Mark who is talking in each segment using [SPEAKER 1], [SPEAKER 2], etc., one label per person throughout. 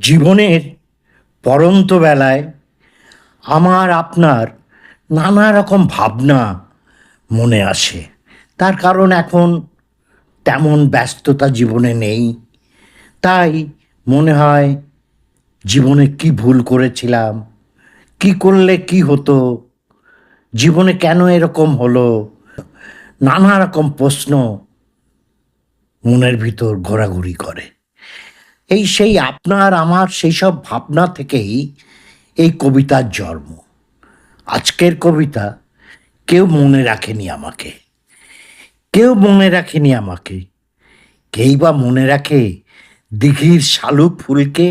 [SPEAKER 1] জীবনের পরন্ত বেলায় আমার, আপনার নানা রকম ভাবনা মনে আসে। তার কারণ এখন তেমন ব্যস্ততা জীবনে নেই। তাই মনে হয় জীবনে কি ভুল করেছিলাম, কি করলে কি হতো, জীবনে কেন এরকম হলো, নানা রকম প্রশ্ন মনের ভিতর ঘোরাঘুরি করে। এই সেই আপনার, আমার সেই সব ভাবনা থেকেই এই কবিতার জন্ম। আজকের কবিতা কেউ মনে রাখেনি আমাকে। কেউ মনে রাখেনি আমাকে। কেই বা মনে রাখে দিঘির শালুক ফুলকে?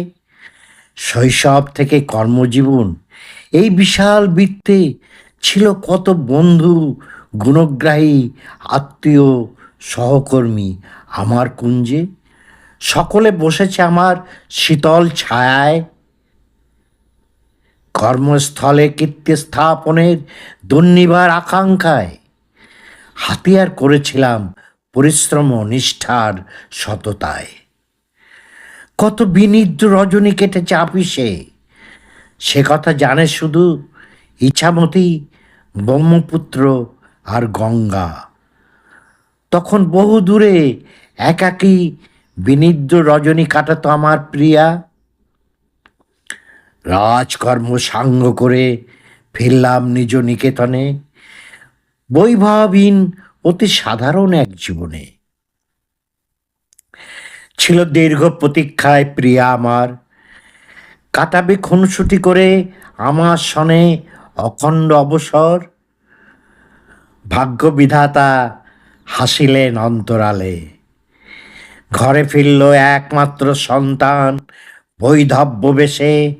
[SPEAKER 1] শৈশব থেকে কর্মজীবন, এই বিশাল বৃত্তে ছিল কত বন্ধু, গুণগ্রাহী, আত্মীয়, সহকর্মী আমার কুঞ্জে? সকলে বসেছে আমার শীতল ছায়ায়। কর্মস্থলে কীর্তি স্থাপনের দুর্নিবার আকাঙ্ক্ষায় হাতিয়ার করেছিলাম পরিশ্রম নিষ্ঠার সততায়। কত বিনিদ্র রজনী কেটেছে আপিসে, সে কথা জানে শুধু ইচ্ছামতি ব্রহ্মপুত্র আর গঙ্গা। তখন বহু দূরে একাকী বিনিদ্র রজনী কাটাতো আমার প্রিয়া। রাজকর্ম সাঙ্গ করে ফিরলাম নিজ নিকেতনে। বৈভবহীন, অতি সাধারণ এক জীবনে। ছিল দীর্ঘ প্রতীক্ষায় প্রিয়া আমার। কাটাবে খুনসুটি করে আমার সনে অখণ্ড অবসর। ভাগ্য বিধাতা হাসিলেন অন্তরালে। ঘরে ফিরল একমাত্র সন্তান, বৈধব্য বেশে।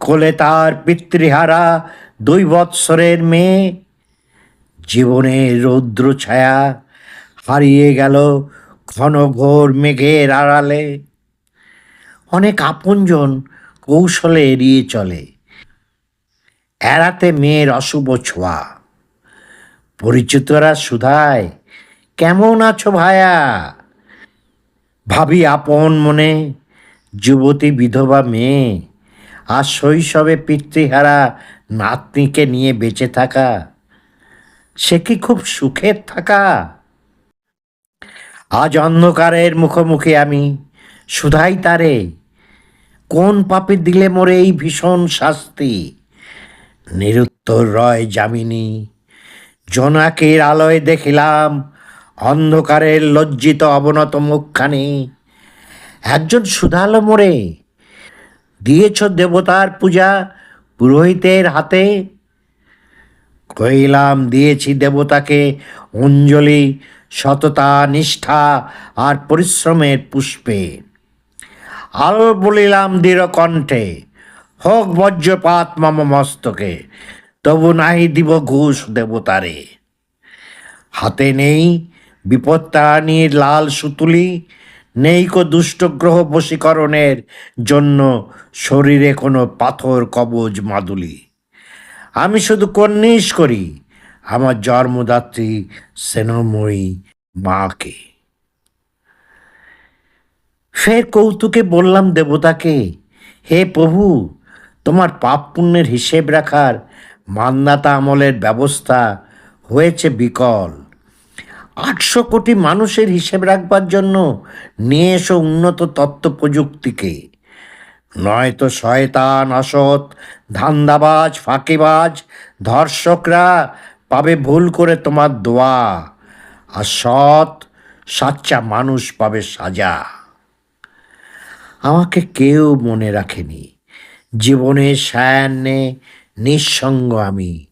[SPEAKER 1] কোলে তার পিতৃহারা, দুই বৎসরের মেয়ে। জীবনের রৌদ্র ছায়া হারিয়ে গেল ঘন ঘোর মেঘের আড়ালে। অনেক আপনজন কৌশলে এড়িয়ে চলে। এড়াতে মেয়ের অশুভ ছোঁয়া। পরিচিতরা সুধায় কেমন আছো ভায়া? ভাবি আপন মনে, যুবতী বিধবা মেয়ে, আর শৈশবে পিতৃহারা নাতনিকে নিয়ে বেঁচে থাকা, সে কি খুব সুখের থাকা? আজ অন্ধকারের মুখোমুখি আমি শুধাই তারে, কোন পাপে দিলে মোরে এই ভীষণ শাস্তি? নিরুত্তর রয় যামিনী, জোনাকের আলোয় দেখিলাম অন্ধকারের লজ্জিত অবনত মুখখানি। একজন সুধালো মোরে, দিয়েছ দেবতার পূজা পুরোহিতের হাতে? কইলাম দিয়েছি দেবতাকে অঞ্জলি, সততা, নিষ্ঠা আর পরিশ্রমের পুষ্পে। আর বলিলাম, দৃঢ় কণ্ঠে, হোক বজ্রপাত মম মস্তকে, তবু নাহি দিব ঘুষ দেবতারে। হাতে নেই বিপত্তারানীর লাল সুতুলি নেই কো দুষ্টগ্রহ বশীকরণের জন্য শরীরে কোনো পাথর, কবজ, মাদুলি। আমি শুধু কর্নিশ করি, আমার জন্মদাত্রী সেনময়ী মাকে। ফের কৌতুকে বললাম, দেবতাকে, হে প্রভু, তোমার পাপ পুণ্যের হিসেব রাখার মান্দাতা আমলের ব্যবস্থা হয়েছে বিকল। আটশো কোটি মানুষের হিসেব রাখবার জন্য নিয়ে এসো উন্নত তত্ত্ব প্রযুক্তিকে। নয়তো শয়তান, অসৎ, ধান্দাবাজ, ফাঁকিবাজ, ধর্ষকরা পাবে ভুল করে তোমার দোয়া। আর সৎ, সাচ্চা মানুষ পাবে সাজা। আমাকে কেউ মনে রাখেনি। জীবনের সায়ান্নে নিঃসঙ্গ আমি।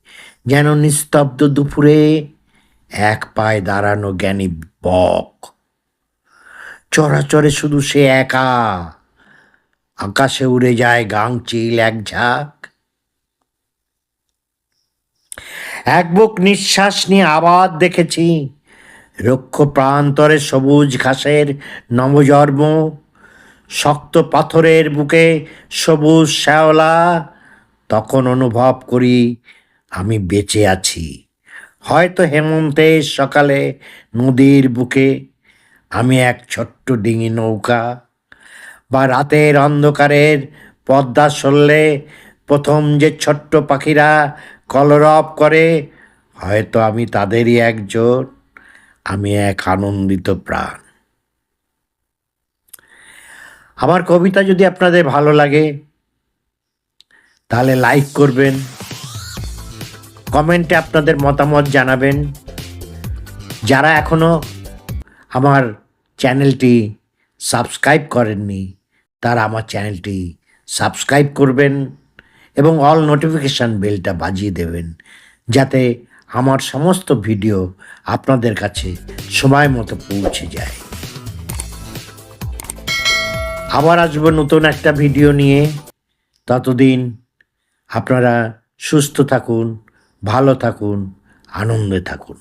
[SPEAKER 1] যেন নিস্তব্ধ দুপুরে এক পায়ে দাঁড়ানো জ্ঞানী বক। চরাচরে শুধু সে একা। আকাশে উড়ে যায় গাংচিল এক ঝাঁক। এক বুক নিঃশ্বাস নিয়ে আবার দেখেছি। রক্ষ প্রান্তরে সবুজ ঘাসের নবজন্ম। শক্ত পাথরের বুকে সবুজ শ্যাওলা। তখন অনুভব করি আমি বেঁচে আছি। হয়তো হেমন্তের সকালে নদীর বুকে আমি এক ছোট্ট ডিঙি নৌকা বা রাতের অন্ধকারের পদ্মা সরলে প্রথম যে ছোট্ট পাখিরা কলরব করে, হয়তো আমি তাদেরই একজন, আমি এক আনন্দিত প্রাণ। আমার কবিতা যদি আপনাদের ভালো লাগে, তাহলে লাইক করবেন। কমেন্টে আপনাদের মতামত জানাবেন। যারা এখনও আমার চ্যানেলটি সাবস্ক্রাইব করেননি, তারা আমার চ্যানেলটি সাবস্ক্রাইব করবেন এবং অল নোটিফিকেশান বেলটা বাজিয়ে দেবেন, যাতে আমার সমস্ত ভিডিও আপনাদের কাছে সময় মতো পৌঁছে যায়। আবার আসব নতুন একটা ভিডিও নিয়ে। ততদিন আপনারা সুস্থ থাকুন ভালো থাকুন আনন্দে থাকুন।